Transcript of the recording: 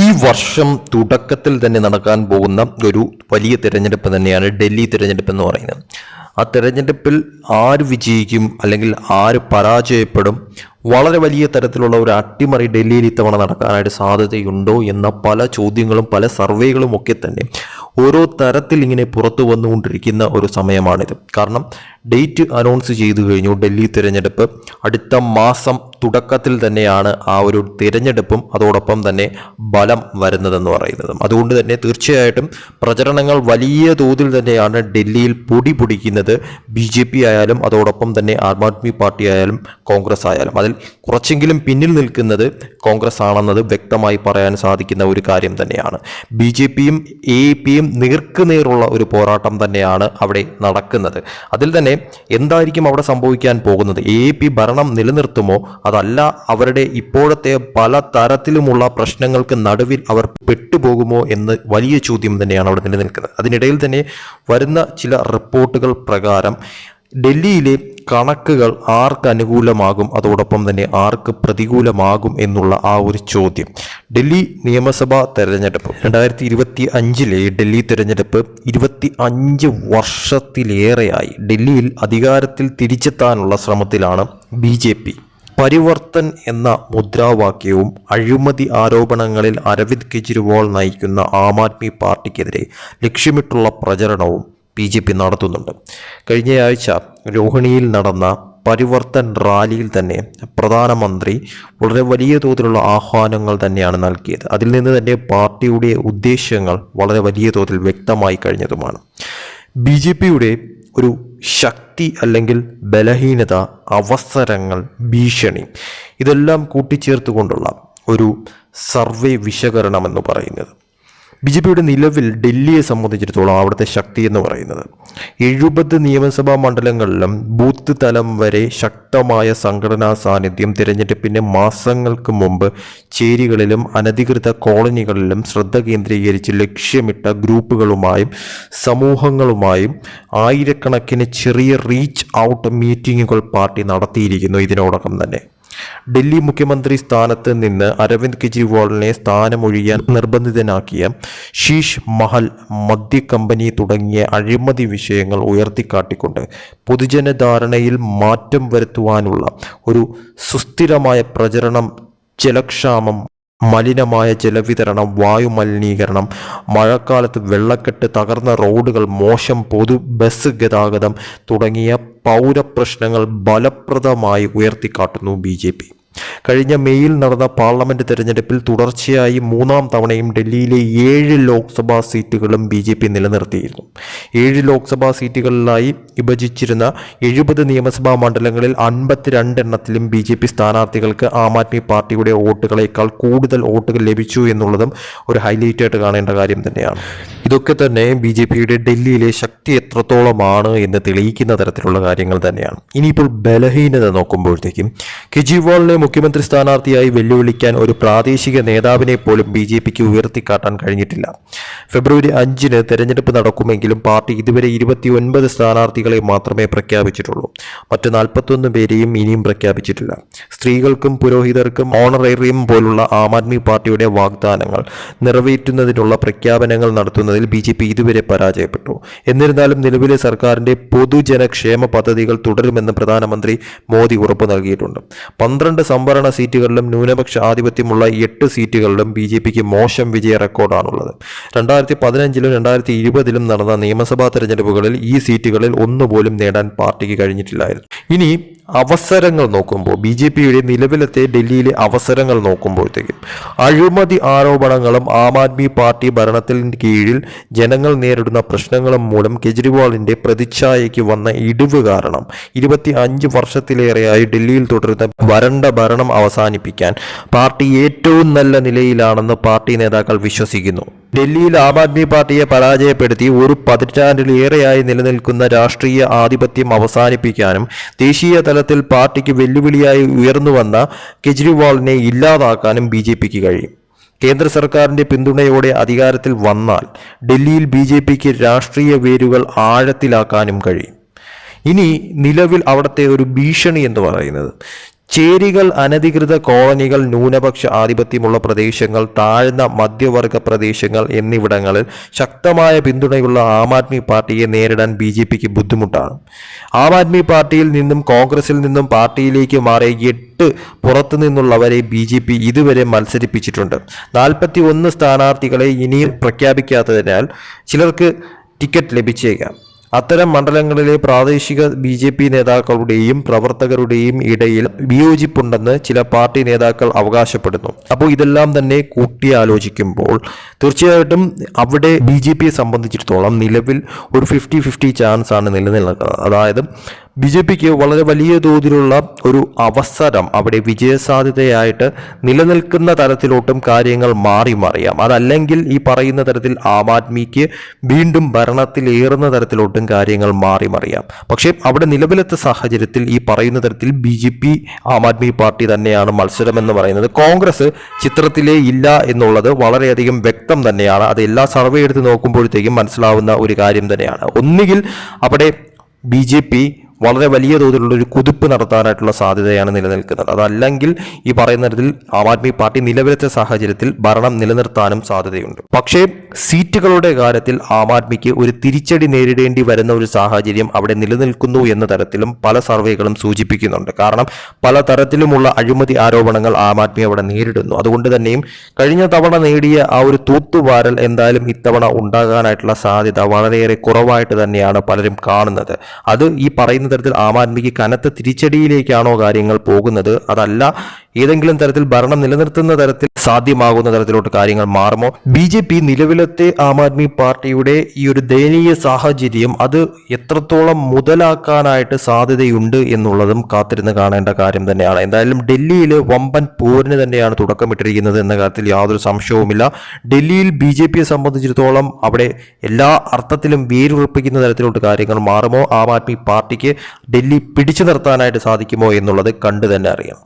ഈ വർഷം തുടക്കത്തിൽ തന്നെ നടക്കാൻ പോകുന്ന ഒരു വലിയ തിരഞ്ഞെടുപ്പ് തന്നെയാണ് ഡൽഹി തിരഞ്ഞെടുപ്പ് എന്ന് പറയുന്നത്. ആ തിരഞ്ഞെടുപ്പിൽ ആര് വിജയിക്കും അല്ലെങ്കിൽ ആര് പരാജയപ്പെടും വളരെ വലിയ തരത്തിലുള്ള ഒരു അട്ടിമറി ഡൽഹിയിൽ ഇത്തവണ നടക്കാനായിട്ട് സാധ്യതയുണ്ടോ എന്ന പല ചോദ്യങ്ങളും പല സർവേകളും ഒക്കെ തന്നെ ഓരോ തരത്തിൽ ഇങ്ങനെ പുറത്തു വന്നുകൊണ്ടിരിക്കുന്ന ഒരു സമയമാണിത്. കാരണം ഡേറ്റ് അനൗൺസ് ചെയ്തു കഴിഞ്ഞു ഡൽഹി തിരഞ്ഞെടുപ്പ്. അടുത്ത മാസം തുടക്കത്തിൽ തന്നെയാണ് ആ ഒരു തിരഞ്ഞെടുപ്പും അതോടൊപ്പം തന്നെ ബലം വരുന്നതെന്ന് പറയുന്നത്. അതുകൊണ്ട് തന്നെ തീർച്ചയായിട്ടും പ്രചരണങ്ങൾ വലിയ തോതിൽ തന്നെയാണ് ഡൽഹിയിൽ പൊടി പൊടിക്കുന്നത്. ബി ജെ പി ആയാലും അതോടൊപ്പം തന്നെ ആം ആദ്മി പാർട്ടി ആയാലും കോൺഗ്രസ് ആയാലും. അതിൽ കുറച്ചെങ്കിലും പിന്നിൽ നിൽക്കുന്നത് കോൺഗ്രസ് ആണെന്നത് വ്യക്തമായി പറയാൻ സാധിക്കുന്ന ഒരു കാര്യം തന്നെയാണ്. ബി ജെ പിയും എ പിയും നേർക്കുനേറുള്ള ഒരു പോരാട്ടം തന്നെയാണ് അവിടെ നടക്കുന്നത്. അതിൽ തന്നെ എന്തായിരിക്കും അവിടെ സംഭവിക്കാൻ പോകുന്നത്? എ പി ഭരണം നിലനിർത്തുമോ? അതല്ല അവരുടെ ഇപ്പോഴത്തെ പല തരത്തിലുമുള്ള പ്രശ്നങ്ങൾക്ക് നടുവിൽ അവർ പെട്ടുപോകുമോ എന്ന് വലിയ ചോദ്യം തന്നെയാണ് അവിടെ നിലനിൽക്കുന്നത്. അതിനിടയിൽ തന്നെ വരുന്ന ചില റിപ്പോർട്ടുകൾ പ്രകാരം ഡൽഹിയിലെ കണക്കുകൾ ആർക്ക് അനുകൂലമാകും? അതോടൊപ്പം തന്നെ ആർക്ക് പ്രതികൂലമാകും എന്നുള്ള ആ ഒരു ചോദ്യം. ഡൽഹി നിയമസഭാ തെരഞ്ഞെടുപ്പ്. രണ്ടായിരത്തി ഇരുപത്തി അഞ്ചിലെ ഡൽഹി തെരഞ്ഞെടുപ്പ് ഇരുപത്തി അഞ്ച് വർഷത്തിലേറെയായി. ഡൽഹിയിൽ അധികാരത്തിൽ തിരിച്ചെത്താനുള്ള ശ്രമത്തിലാണ് ബി ജെ പി. പരിവർത്തൻ എന്ന മുദ്രാവാക്യവും അഴിമതി ആരോപണങ്ങളിൽ അരവിന്ദ് കെജ്രിവാൾ നയിക്കുന്ന ആം ആദ്മി പാർട്ടിക്കെതിരെ ലക്ഷ്യമിട്ടുള്ള പ്രചരണവും ബി ജെ പി നടത്തുന്നുണ്ട്. കഴിഞ്ഞയാഴ്ച രോഹിണിയിൽ നടന്ന പരിവർത്തൻ റാലിയിൽ തന്നെ പ്രധാനമന്ത്രി വളരെ വലിയ തോതിലുള്ള ആഹ്വാനങ്ങൾ തന്നെയാണ് നൽകിയത്. അതിൽ നിന്ന് തന്നെ പാർട്ടിയുടെ ഉദ്ദേശ്യങ്ങൾ വളരെ വലിയ തോതിൽ വ്യക്തമായി കഴിഞ്ഞതുമാണ്. ബി ജെ പിയുടെ ഒരു ശക്തി അല്ലെങ്കിൽ ബലഹീനത അവസരങ്ങൾ ഭീഷണി ഇതെല്ലാം കൂട്ടിച്ചേർത്തുകൊണ്ടുള്ള ഒരു സർവേ വിശകലനം എന്ന് പറയുന്നത്. ബി ജെ പിയുടെ നിലവിൽ ഡൽഹിയെ സംബന്ധിച്ചിടത്തോളം അവിടുത്തെ ശക്തി എന്ന് പറയുന്നത്. എഴുപത് നിയമസഭാ മണ്ഡലങ്ങളിലും ബൂത്ത് തലം വരെ ശക്തമായ സംഘടനാ സാന്നിധ്യം തിരഞ്ഞെടുപ്പിന് മാസങ്ങൾക്ക് മുമ്പ് ചേരികളിലും അനധികൃത കോളനികളിലും ശ്രദ്ധ കേന്ദ്രീകരിച്ച് ലക്ഷ്യമിട്ട ഗ്രൂപ്പുകളുമായും സമൂഹങ്ങളുമായും ആയിരക്കണക്കിന് ചെറിയ റീച്ച് ഔട്ട് മീറ്റിങ്ങുകൾ പാർട്ടി നടത്തിയിരിക്കുന്നു ഇതിനോടകം തന്നെ. ഡൽഹി മുഖ്യമന്ത്രി സ്ഥാനത്ത് നിന്ന് അരവിന്ദ് കെജ്രിവാളിനെ സ്ഥാനമൊഴിയാൻ നിർബന്ധിതനാക്കിയ ശീഷ് മഹൽ മദ്യ കമ്പനി തുടങ്ങിയ അഴിമതി വിഷയങ്ങൾ ഉയർത്തിക്കാട്ടിക്കൊണ്ട് പൊതുജനധാരണയിൽ മാറ്റം വരുത്തുവാനുള്ള ഒരു സുസ്ഥിരമായ പ്രചരണം ജലക്ഷാമം മലിനമായ ജലവിതരണം വായുമലിനീകരണം മഴക്കാലത്ത് വെള്ളക്കെട്ട് തകർന്ന റോഡുകൾ മോശം പൊതു ബസ് ഗതാഗതം തുടങ്ങിയ പൗരപ്രശ്നങ്ങൾ ഫലപ്രദമായി ഉയർത്തിക്കാട്ടുന്നു ബി ജെ പി. കഴിഞ്ഞ മെയ്യിൽ നടന്ന പാർലമെന്റ് തെരഞ്ഞെടുപ്പിൽ തുടർച്ചയായി മൂന്നാം തവണയും ഡൽഹിയിലെ ഏഴ് ലോക്സഭാ സീറ്റുകളും ബി ജെ പി നിലനിർത്തിയിരുന്നു. ഏഴ് ലോക്സഭാ സീറ്റുകളിലായി വിഭജിച്ചിരുന്ന എഴുപത് നിയമസഭാ മണ്ഡലങ്ങളിൽ അൻപത്തിരണ്ടെണ്ണത്തിലും ബി ജെ പി സ്ഥാനാർത്ഥികൾക്ക് ആം ആദ്മി പാർട്ടിയുടെ വോട്ടുകളേക്കാൾ കൂടുതൽ വോട്ടുകൾ ലഭിച്ചു എന്നുള്ളതും ഒരു ഹൈലൈറ്റ് ആയിട്ട് കാണേണ്ട കാര്യം തന്നെയാണ്. ഇതൊക്കെ തന്നെ ബി ജെ പിയുടെ ഡൽഹിയിലെ ശക്തി എത്രത്തോളമാണ് എന്ന് തെളിയിക്കുന്ന തരത്തിലുള്ള കാര്യങ്ങൾ തന്നെയാണ്. ഇനിയിപ്പോൾ ബലഹീനത നോക്കുമ്പോഴത്തേക്കും കെജ്രിവാളിനെ മുഖ്യമന്ത്രി സ്ഥാനാർത്ഥിയായി വെല്ലുവിളിക്കാൻ ഒരു പ്രാദേശിക നേതാവിനെ പോലും ബി ജെ പിക്ക് ഉയർത്തിക്കാട്ടാൻ കഴിഞ്ഞിട്ടില്ല. ഫെബ്രുവരി അഞ്ചിന് തെരഞ്ഞെടുപ്പ് നടക്കുമെങ്കിലും പാർട്ടി ഇതുവരെ ഇരുപത്തി ഒൻപത് സ്ഥാനാർത്ഥികളെ മാത്രമേ പ്രഖ്യാപിച്ചിട്ടുള്ളൂ. മറ്റു നാൽപ്പത്തൊന്ന് പേരെയും ഇനിയും പ്രഖ്യാപിച്ചിട്ടില്ല. സ്ത്രീകൾക്കും പുരോഹിതർക്കും ഓണറേറിയം പോലുള്ള ആം ആദ്മി പാർട്ടിയുടെ വാഗ്ദാനങ്ങൾ നിറവേറ്റുന്നതിനുള്ള പ്രഖ്യാപനങ്ങൾ നടത്തുന്നതിൽ ബി ജെ പി ഇതുവരെ പരാജയപ്പെട്ടു. എന്നിരുന്നാലും നിലവിലെ സർക്കാരിന്റെ പൊതുജനക്ഷേമ പദ്ധതികൾ തുടരുമെന്ന് പ്രധാനമന്ത്രി മോദി ഉറപ്പ് നൽകിയിട്ടുണ്ട്. പന്ത്രണ്ട് സംവരണ സീറ്റുകളിലും ന്യൂനപക്ഷ ആധിപത്യമുള്ള എട്ട് സീറ്റുകളിലും ബി ജെ പിക്ക് മോശം വിജയ റെക്കോർഡാണുള്ളത്. രണ്ടായിരത്തി പതിനഞ്ചിലും രണ്ടായിരത്തി ഇരുപതിലും നടന്ന നിയമസഭാ തെരഞ്ഞെടുപ്പുകളിൽ ഈ സീറ്റുകളിൽ ഒന്നുപോലും നേടാൻ പാർട്ടിക്ക് കഴിഞ്ഞിട്ടില്ലായിരുന്നു. ഇനി അവസരങ്ങൾ നോക്കുമ്പോൾ ബി ജെ പിയുടെ നിലവിലത്തെ ഡൽഹിയിലെ അവസരങ്ങൾ നോക്കുമ്പോഴത്തേക്കും അഴിമതി ആരോപണങ്ങളും ആം ആദ്മി പാർട്ടി ഭരണത്തിന് കീഴിൽ ജനങ്ങൾ നേരിടുന്ന പ്രശ്നങ്ങളും മൂലം കെജ്രിവാളിന്റെ പ്രതിച്ഛായയ്ക്ക് വന്ന ഇടിവ് കാരണം ഇരുപത്തി അഞ്ച് വർഷത്തിലേറെയായി ഡൽഹിയിൽ തുടരുന്ന വരണ്ട ഭരണം അവസാനിപ്പിക്കാൻ പാർട്ടി ഏറ്റവും നല്ല നിലയിലാണെന്ന് പാർട്ടി നേതാക്കൾ വിശ്വസിക്കുന്നു. ഡൽഹിയിൽ ആം ആദ്മി പാർട്ടിയെ പരാജയപ്പെടുത്തി ഒരു പതിറ്റാണ്ടിലേറെയായി നിലനിൽക്കുന്ന രാഷ്ട്രീയ ആധിപത്യം അവസാനിപ്പിക്കാനും ദേശീയ തലത്തിൽ പാർട്ടിക്ക് വെല്ലുവിളിയായി ഉയർന്നു വന്ന കെജ്രിവാളിനെ ഇല്ലാതാക്കാനും ബി ജെ പിക്ക് കഴിയും. കേന്ദ്ര സർക്കാരിന്റെ പിന്തുണയോടെ അധികാരത്തിൽ വന്നാൽ ഡൽഹിയിൽ ബി ജെ പിക്ക് രാഷ്ട്രീയ വേരുകൾ ആഴത്തിലാക്കാനും കഴിയും. ഇനി നിലവിൽ അവിടുത്തെ ഒരു ഭീഷണി എന്ന് പറയുന്നത് ചേരികൾ അനധികൃത കോളനികൾ ന്യൂനപക്ഷ ആധിപത്യമുള്ള പ്രദേശങ്ങൾ താഴ്ന്ന മധ്യവർഗ പ്രദേശങ്ങൾ എന്നിവിടങ്ങളിൽ ശക്തമായ പിന്തുണയുള്ള ആം ആദ്മി പാർട്ടിയെ നേരിടാൻ ബി ജെ പിക്ക് ബുദ്ധിമുട്ടാണ്. ആം ആദ്മി പാർട്ടിയിൽ നിന്നും കോൺഗ്രസിൽ നിന്നും പാർട്ടിയിലേക്ക് മാറിയ എട്ട് പുറത്തു നിന്നുള്ളവരെ ബി ജെ പി ഇതുവരെ മത്സരിപ്പിച്ചിട്ടുണ്ട്. നാൽപ്പത്തി ഒന്ന് സ്ഥാനാർത്ഥികളെ ഇനിയും പ്രഖ്യാപിക്കാത്തതിനാൽ ചിലർക്ക് ടിക്കറ്റ് ലഭിച്ചേക്കാം. അത്തരം മണ്ഡലങ്ങളിലെ പ്രാദേശിക ബി ജെ പി നേതാക്കളുടെയും പ്രവർത്തകരുടെയും ഇടയിൽ വിയോജിപ്പുണ്ടെന്ന് ചില പാർട്ടി നേതാക്കൾ അവകാശപ്പെടുന്നു. അപ്പോൾ ഇതെല്ലാം തന്നെ കൂട്ടിയാലോചിക്കുമ്പോൾ തീർച്ചയായിട്ടും അവിടെ ബി ജെ പിയെ സംബന്ധിച്ചിടത്തോളം നിലവിൽ ഒരു ഫിഫ്റ്റി ഫിഫ്റ്റി ചാൻസ് ആണ് നിലനിൽക്കുന്നത്. അതായത് ബി ജെ പിക്ക് വളരെ വലിയ തോതിലുള്ള ഒരു അവസരം അവിടെ വിജയസാധ്യതയായിട്ട് നിലനിൽക്കുന്ന തരത്തിലോട്ടും കാര്യങ്ങൾ മാറി മറിയാം. അതല്ലെങ്കിൽ ഈ പറയുന്ന തരത്തിൽ ആം ആദ്മിക്ക് വീണ്ടും ഭരണത്തിലേറുന്ന തരത്തിലോട്ടും കാര്യങ്ങൾ മാറി മറിയാം. പക്ഷേ അവിടെ നിലവിലത്തെ സാഹചര്യത്തിൽ ഈ പറയുന്ന തരത്തിൽ B J P Aam Aadmi party തന്നെയാണ് മത്സരം എന്ന് പറയുന്നത്. കോൺഗ്രസ് ചിത്രത്തിലേ ഇല്ല എന്നുള്ളത് വളരെയധികം വ്യക്തം തന്നെയാണ്. അത് എല്ലാ സർവേ എടുത്ത് നോക്കുമ്പോഴത്തേക്കും മനസ്സിലാവുന്ന ഒരു കാര്യം തന്നെയാണ്. ഒന്നുകിൽ അവിടെ ബി ജെ പി വളരെ വലിയ തോതിലുള്ള ഒരു കുതിപ്പ് നടത്താനായിട്ടുള്ള സാധ്യതയാണ് നിലനിൽക്കുന്നത്. അതല്ലെങ്കിൽ ഈ പറയുന്ന തരത്തിൽ ആം ആദ്മി പാർട്ടി നിലവിലത്തെ സാഹചര്യത്തിൽ ഭരണം നിലനിർത്താനും സാധ്യതയുണ്ട്. പക്ഷേ സീറ്റുകളുടെ കാര്യത്തിൽ ആം ആദ്മിക്ക് ഒരു തിരിച്ചടി നേരിടേണ്ടി വരുന്ന ഒരു സാഹചര്യം അവിടെ നിലനിൽക്കുന്നു എന്ന തരത്തിലും പല സർവേകളും സൂചിപ്പിക്കുന്നുണ്ട്. കാരണം പല തരത്തിലുമുള്ള അഴിമതി ആരോപണങ്ങൾ ആം ആദ്മി അവിടെ നേരിടുന്നു. അതുകൊണ്ട് തന്നെയും കഴിഞ്ഞ തവണ നേടിയ ആ ഒരു തൂത്തുവാരൽ എന്തായാലും ഇത്തവണ ഉണ്ടാകാനായിട്ടുള്ള സാധ്യത വളരെയേറെ കുറവായിട്ട് തന്നെയാണ് പലരും കാണുന്നത്. അത് ഈ പറയുന്ന തരത്തിൽ ആം ആദ്മിക്ക് കനത്ത തിരിച്ചടിയിലേക്കാണോ കാര്യങ്ങൾ പോകുന്നത്? അതല്ല ഏതെങ്കിലും തരത്തിൽ ഭരണം നിലനിർത്തുന്ന തരത്തിൽ സാധ്യമാകുന്ന തരത്തിലോട്ട് കാര്യങ്ങൾ മാറുമോ? ബി ജെ പി നിലവിലത്തെ ആം ആദ്മി പാർട്ടിയുടെ ഈ ഒരു ദയനീയ സാഹചര്യം അത് എത്രത്തോളം മുതലാക്കാനായിട്ട് സാധ്യതയുണ്ട് എന്നുള്ളതും കാത്തിരുന്ന് കാണേണ്ട കാര്യം തന്നെയാണ്. എന്തായാലും ഡൽഹിയിൽ വമ്പൻ പോരിന് തന്നെയാണ് തുടക്കമിട്ടിരിക്കുന്നത് എന്ന കാര്യത്തിൽ യാതൊരു സംശയവുമില്ല. ഡൽഹിയിൽ ബി ജെ പിയെ സംബന്ധിച്ചിടത്തോളം അവിടെ എല്ലാ അർത്ഥത്തിലും വേരുറപ്പിക്കുന്ന തരത്തിലോട്ട് കാര്യങ്ങൾ മാറുമോ? ആം ആദ്മി പാർട്ടിക്ക് ഡൽഹി പിടിച്ചു നിർത്താനായിട്ട് സാധിക്കുമോ എന്നുള്ളത് കണ്ടു തന്നെ അറിയാം